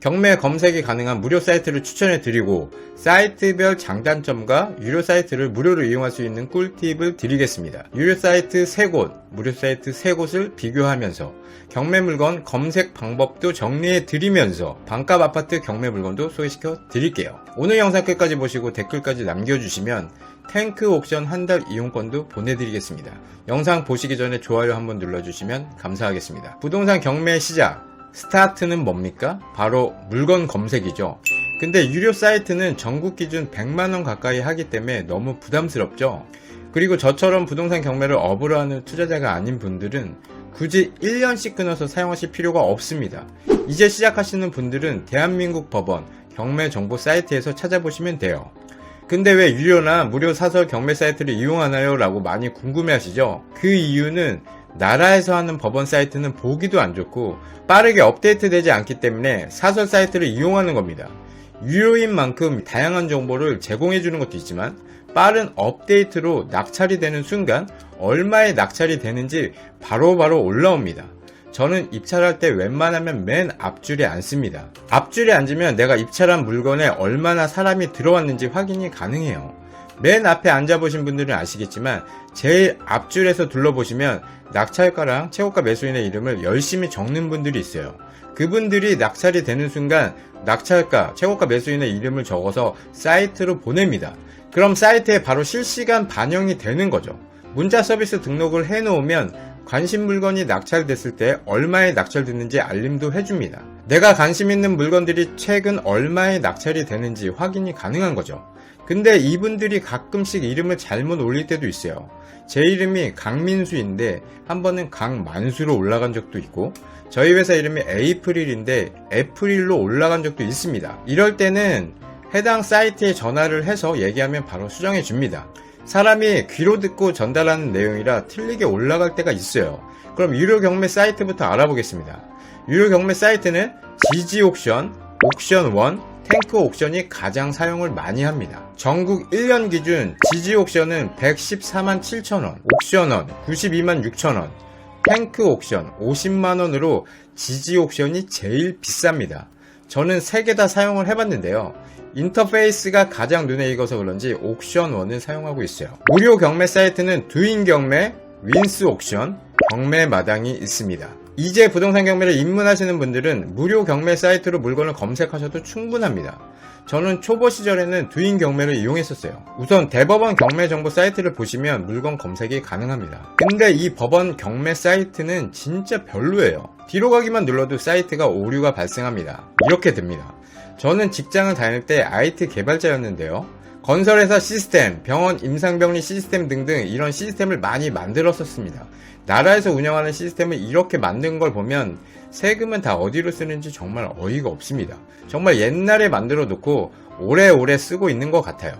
경매 검색이 가능한 무료 사이트를 추천해 드리고 사이트별 장단점과 유료 사이트를 무료로 이용할 수 있는 꿀팁을 드리겠습니다. 유료 사이트 3곳, 무료 사이트 3곳을 비교하면서 경매 물건 검색 방법도 정리해 드리면서 반값 아파트 경매 물건도 소개시켜 드릴게요. 오늘 영상 끝까지 보시고 댓글까지 남겨주시면 탱크 옥션 한 달 이용권도 보내드리겠습니다. 영상 보시기 전에 좋아요 한번 눌러주시면 감사하겠습니다. 부동산 경매 시작! 스타트는 뭡니까? 바로 물건 검색이죠. 근데 유료 사이트는 전국 기준 100만원 가까이 하기 때문에 너무 부담스럽죠? 그리고 저처럼 부동산 경매를 업으로 하는 투자자가 아닌 분들은 굳이 1년씩 끊어서 사용하실 필요가 없습니다. 이제 시작하시는 분들은 대한민국 법원 경매 정보 사이트에서 찾아보시면 돼요. 근데 왜 유료나 무료 사설 경매 사이트를 이용하나요? 라고 많이 궁금해 하시죠? 그 이유는 나라에서 하는 법원 사이트는 보기도 안 좋고 빠르게 업데이트 되지 않기 때문에 사설 사이트를 이용하는 겁니다. 유료인 만큼 다양한 정보를 제공해 주는 것도 있지만 빠른 업데이트로 낙찰이 되는 순간 얼마에 낙찰이 되는지 바로바로 바로 올라옵니다. 저는 입찰할 때 웬만하면 맨 앞줄에 앉습니다. 앞줄에 앉으면 내가 입찰한 물건에 얼마나 사람이 들어왔는지 확인이 가능해요. 맨 앞에 앉아보신 분들은 아시겠지만 제일 앞줄에서 둘러보시면 낙찰가랑 최고가 매수인의 이름을 열심히 적는 분들이 있어요. 그분들이 낙찰이 되는 순간 낙찰가, 최고가 매수인의 이름을 적어서 사이트로 보냅니다. 그럼 사이트에 바로 실시간 반영이 되는 거죠. 문자 서비스 등록을 해놓으면 관심 물건이 낙찰됐을 때 얼마에 낙찰됐는지 알림도 해줍니다. 내가 관심 있는 물건들이 최근 얼마에 낙찰이 되는지 확인이 가능한 거죠. 근데 이분들이 가끔씩 이름을 잘못 올릴 때도 있어요. 제 이름이 강민수인데 한 번은 강만수로 올라간 적도 있고 저희 회사 이름이 에이프릴인데 애프릴로 올라간 적도 있습니다. 이럴 때는 해당 사이트에 전화를 해서 얘기하면 바로 수정해 줍니다. 사람이 귀로 듣고 전달하는 내용이라 틀리게 올라갈 때가 있어요. 그럼 유료 경매 사이트부터 알아보겠습니다. 유료 경매 사이트는 지지 옥션, 옥션 1, 탱크 옥션이 가장 사용을 많이 합니다. 전국 1년 기준 지지 옥션은 114만 7천원, 옥션원 92만 6천원, 탱크 옥션 50만원으로 지지 옥션이 제일 비쌉니다. 저는 3개 다 사용을 해봤는데요. 인터페이스가 가장 눈에 익어서 그런지 옥션1을 사용하고 있어요. 무료 경매 사이트는 두인 경매, 윈스 옥션, 경매 마당이 있습니다. 이제 부동산 경매를 입문하시는 분들은 무료 경매 사이트로 물건을 검색하셔도 충분합니다. 저는 초보 시절에는 두인 경매를 이용했었어요. 우선 대법원 경매 정보 사이트를 보시면 물건 검색이 가능합니다. 근데 이 법원 경매 사이트는 진짜 별로예요. 뒤로 가기만 눌러도 사이트가 오류가 발생합니다. 이렇게 됩니다. 저는 직장을 다닐 때 IT 개발자였는데요. 건설회사 시스템, 병원 임상병리 시스템 등등 이런 시스템을 많이 만들었었습니다. 나라에서 운영하는 시스템을 이렇게 만든 걸 보면 세금은 다 어디로 쓰는지 정말 어이가 없습니다. 정말 옛날에 만들어 놓고 오래오래 쓰고 있는 것 같아요.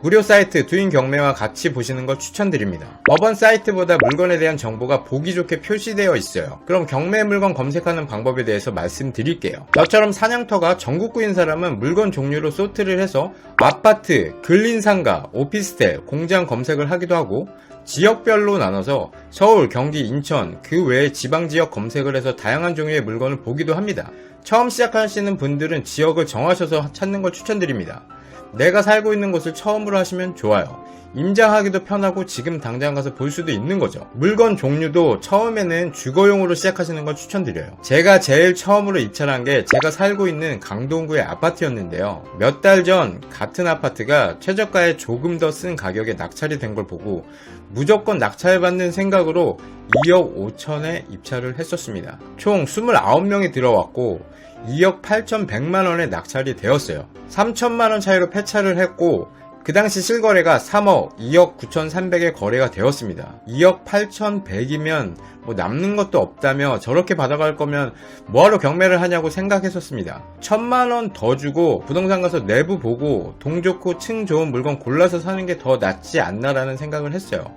무료 사이트 두인 경매와 같이 보시는 걸 추천드립니다. 법원 사이트보다 물건에 대한 정보가 보기 좋게 표시되어 있어요. 그럼 경매 물건 검색하는 방법에 대해서 말씀드릴게요. 저처럼 사냥터가 전국구인 사람은 물건 종류로 소트를 해서 아파트, 근린상가, 오피스텔, 공장 검색을 하기도 하고 지역별로 나눠서 서울, 경기, 인천, 그 외의 지방 지역 검색을 해서 다양한 종류의 물건을 보기도 합니다. 처음 시작하시는 분들은 지역을 정하셔서 찾는 걸 추천드립니다. 내가 살고 있는 곳을 처음으로 하시면 좋아요. 임장하기도 편하고 지금 당장 가서 볼 수도 있는 거죠. 물건 종류도 처음에는 주거용으로 시작하시는 걸 추천드려요. 제가 제일 처음으로 입찰한 게 제가 살고 있는 강동구의 아파트였는데요. 몇 달 전 같은 아파트가 최저가에 조금 더 쓴 가격에 낙찰이 된 걸 보고 무조건 낙찰받는 생각으로 2억 5천에 입찰을 했었습니다. 총 29명이 들어왔고 2억 8,100만원에 낙찰이 되었어요. 3천만원 차이로 폐차를 했고 그 당시 실거래가 3억, 2억 9,300에 거래가 되었습니다. 2억 8,100이면 뭐 남는 것도 없다며 저렇게 받아갈 거면 뭐하러 경매를 하냐고 생각했었습니다. 천만 원 더 주고 부동산 가서 내부 보고 동 좋고 층 좋은 물건 골라서 사는 게 더 낫지 않나라는 생각을 했어요.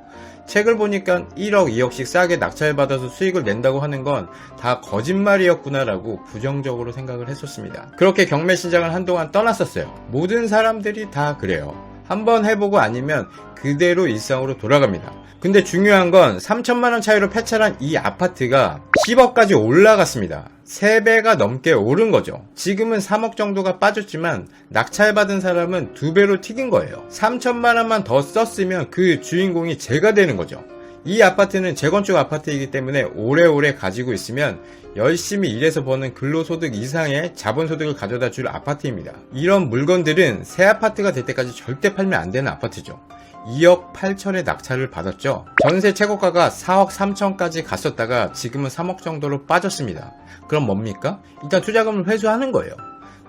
책을 보니까 1억, 2억씩 싸게 낙찰받아서 수익을 낸다고 하는 건 다 거짓말이었구나라고 부정적으로 생각을 했었습니다. 그렇게 경매 시장을 한동안 떠났었어요. 모든 사람들이 다 그래요. 한번 해보고 아니면 그대로 일상으로 돌아갑니다. 근데 중요한 건 3천만원 차이로 폐차한 이 아파트가 10억까지 올라갔습니다. 3배가 넘게 오른 거죠. 지금은 3억 정도가 빠졌지만 낙찰받은 사람은 2배로 튀긴 거예요. 3천만 원만 더 썼으면 그 주인공이 제가 되는 거죠. 이 아파트는 재건축 아파트이기 때문에 오래오래 가지고 있으면 열심히 일해서 버는 근로소득 이상의 자본소득을 가져다 줄 아파트입니다. 이런 물건들은 새 아파트가 될 때까지 절대 팔면 안 되는 아파트죠. 2억 8천의 낙찰을 받았죠. 전세 최고가가 4억 3천까지 갔었다가 지금은 3억 정도로 빠졌습니다. 그럼 뭡니까? 일단 투자금을 회수하는 거예요.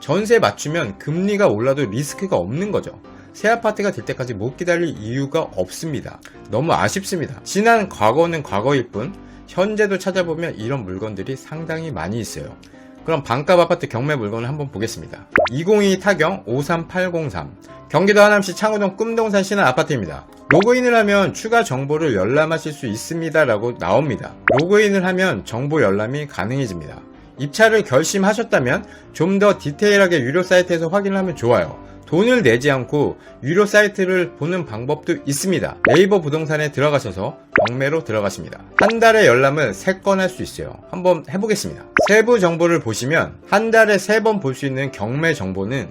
전세 맞추면 금리가 올라도 리스크가 없는 거죠. 새 아파트가 될 때까지 못 기다릴 이유가 없습니다. 너무 아쉽습니다. 지난 과거는 과거일 뿐, 현재도 찾아보면 이런 물건들이 상당히 많이 있어요. 그럼 반값 아파트 경매 물건을 한번 보겠습니다. 202 타경 53803 경기도 하남시 창호동 꿈동산 신한 아파트입니다. 로그인을 하면 추가 정보를 열람하실 수 있습니다 라고 나옵니다. 로그인을 하면 정보 열람이 가능해집니다. 입찰을 결심하셨다면 좀 더 디테일하게 유료 사이트에서 확인을 하면 좋아요. 돈을 내지 않고 유료 사이트를 보는 방법도 있습니다. 네이버 부동산에 들어가셔서 경매로 들어가십니다. 한 달에 열람을 3건 할 수 있어요. 한번 해보겠습니다. 세부 정보를 보시면 한 달에 3번 볼 수 있는 경매 정보는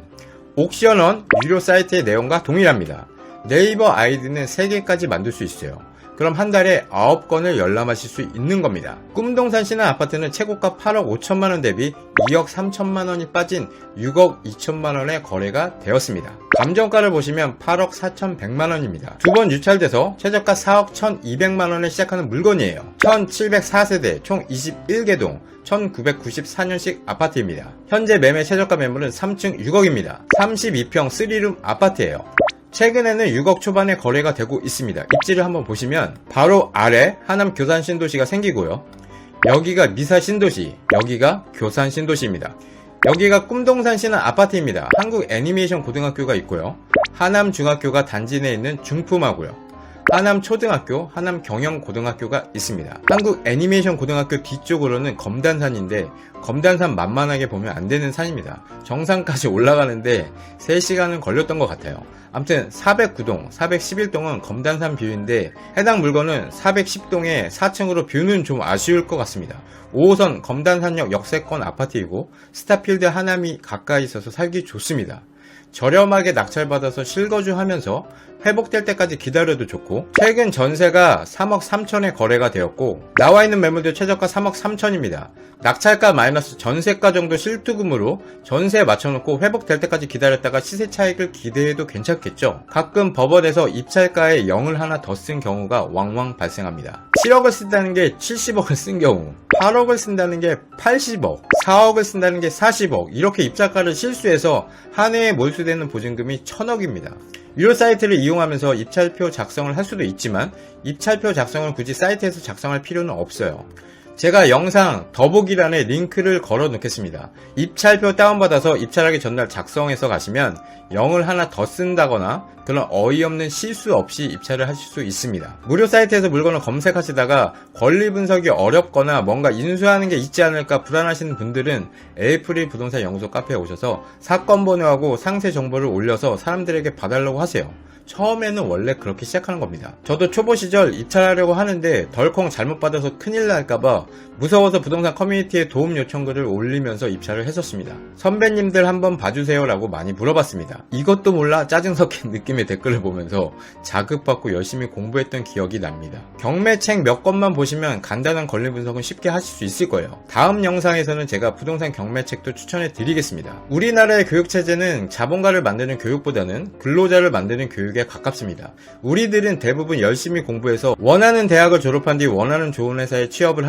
옥션원 유료 사이트의 내용과 동일합니다. 네이버 아이디는 3개까지 만들 수 있어요. 그럼 한 달에 9건을 열람하실 수 있는 겁니다. 꿈동산 신한 아파트는 최고가 8억 5천만원 대비 2억 3천만원이 빠진 6억 2천만원의 거래가 되었습니다. 감정가를 보시면 8억 4천100만원입니다. 두 번 유찰돼서 최저가 4억 1,200만원에 시작하는 물건이에요. 1704세대 총 21개 동 1994년식 아파트입니다. 현재 매매 최저가 매물은 3층 6억입니다. 32평 3룸 아파트예요. 최근에는 6억 초반에 거래가 되고 있습니다. 입지를 한번 보시면 바로 아래 하남 교산 신도시가 생기고요. 여기가 미사 신도시, 여기가 교산 신도시입니다. 여기가 꿈동산 시는 아파트입니다. 한국 애니메이션 고등학교가 있고요. 하남 중학교가 단지 내에 있는 중품하고요. 하남 초등학교, 하남 경영 고등학교가 있습니다. 한국 애니메이션 고등학교 뒤쪽으로는 검단산인데 검단산 만만하게 보면 안 되는 산입니다. 정상까지 올라가는데 3시간은 걸렸던 것 같아요. 아무튼 409동, 411동은 검단산 뷰인데 해당 물건은 410동에 4층으로 뷰는 좀 아쉬울 것 같습니다. 5호선 검단산역 역세권 아파트이고 스타필드 하남이 가까이 있어서 살기 좋습니다. 저렴하게 낙찰받아서 실거주 하면서 회복될 때까지 기다려도 좋고 최근 전세가 3억 3천에 거래가 되었고 나와 있는 매물도 최저가 3억 3천입니다. 낙찰가 마이너스 전세가 정도 실투금으로 전세에 맞춰놓고 회복될 때까지 기다렸다가 시세 차익을 기대해도 괜찮겠죠. 가끔 법원에서 입찰가에 0을 하나 더 쓴 경우가 왕왕 발생합니다. 7억을 쓴다는 게 70억을 쓴 경우 8억을 쓴다는 게 80억 4억을 쓴다는 게 40억 이렇게 입찰가를 실수해서 한 해에 몰수되는 보증금이 1000억입니다. 유료 사이트를 이용하면서 입찰표 작성을 할 수도 있지만 입찰표 작성을 굳이 사이트에서 작성할 필요는 없어요. 제가 영상 더보기란에 링크를 걸어 놓겠습니다. 입찰표 다운받아서 입찰하기 전날 작성해서 가시면 0을 하나 더 쓴다거나 그런 어이없는 실수 없이 입찰을 하실 수 있습니다. 무료 사이트에서 물건을 검색하시다가 권리 분석이 어렵거나 뭔가 인수하는 게 있지 않을까 불안하시는 분들은 에이프릴 부동산 연구소 카페에 오셔서 사건 번호하고 상세 정보를 올려서 사람들에게 봐달라고 하세요. 처음에는 원래 그렇게 시작하는 겁니다. 저도 초보 시절 입찰하려고 하는데 덜컹 잘못 받아서 큰일 날까봐 무서워서 부동산 커뮤니티에 도움 요청글을 올리면서 입찰을 했었습니다. 선배님들 한번 봐주세요 라고 많이 물어봤습니다. 이것도 몰라 짜증 섞인 느낌의 댓글을 보면서 자극받고 열심히 공부했던 기억이 납니다. 경매책 몇 권만 보시면 간단한 권리 분석은 쉽게 하실 수 있을 거예요. 다음 영상에서는 제가 부동산 경매책도 추천해 드리겠습니다. 우리나라의 교육체제는 자본가를 만드는 교육보다는 근로자를 만드는 교육에 가깝습니다. 우리들은 대부분 열심히 공부해서 원하는 대학을 졸업한 뒤 원하는 좋은 회사에 취업을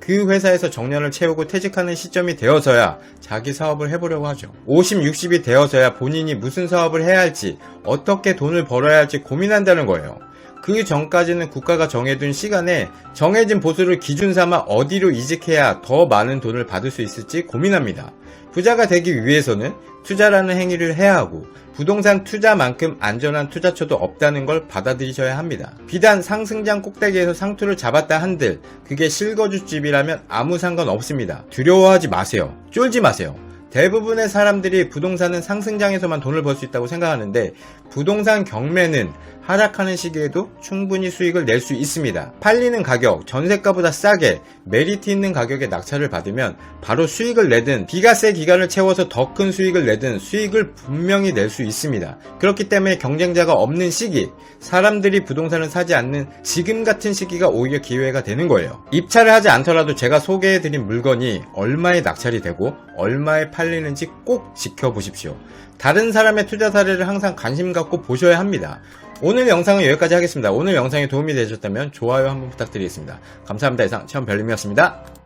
그 회사에서 정년을 채우고 퇴직하는 시점이 되어서야 자기 사업을 해보려고 하죠. 50, 60이 되어서야 본인이 무슨 사업을 해야 할지 어떻게 돈을 벌어야 할지 고민한다는 거예요. 그 전까지는 국가가 정해둔 시간에 정해진 보수를 기준 삼아 어디로 이직해야 더 많은 돈을 받을 수 있을지 고민합니다. 부자가 되기 위해서는 투자라는 행위를 해야 하고 부동산 투자만큼 안전한 투자처도 없다는 걸 받아들이셔야 합니다. 비단 상승장 꼭대기에서 상투를 잡았다 한들 그게 실거주집이라면 아무 상관 없습니다. 두려워하지 마세요. 쫄지 마세요. 대부분의 사람들이 부동산은 상승장에서만 돈을 벌 수 있다고 생각하는데 부동산 경매는 하락하는 시기에도 충분히 수익을 낼 수 있습니다. 팔리는 가격, 전세가보다 싸게 메리트 있는 가격에 낙찰을 받으면 바로 수익을 내든 비과세 기간을 채워서 더 큰 수익을 내든 수익을 분명히 낼 수 있습니다. 그렇기 때문에 경쟁자가 없는 시기, 사람들이 부동산을 사지 않는 지금 같은 시기가 오히려 기회가 되는 거예요. 입찰을 하지 않더라도 제가 소개해드린 물건이 얼마에 낙찰이 되고 얼마에 팔리는지 꼭 지켜보십시오. 다른 사람의 투자 사례를 항상 관심 갖고 보셔야 합니다. 오늘 영상은 여기까지 하겠습니다. 오늘 영상이 도움이 되셨다면 좋아요 한번 부탁드리겠습니다. 감사합니다. 이상 체험 별님이었습니다.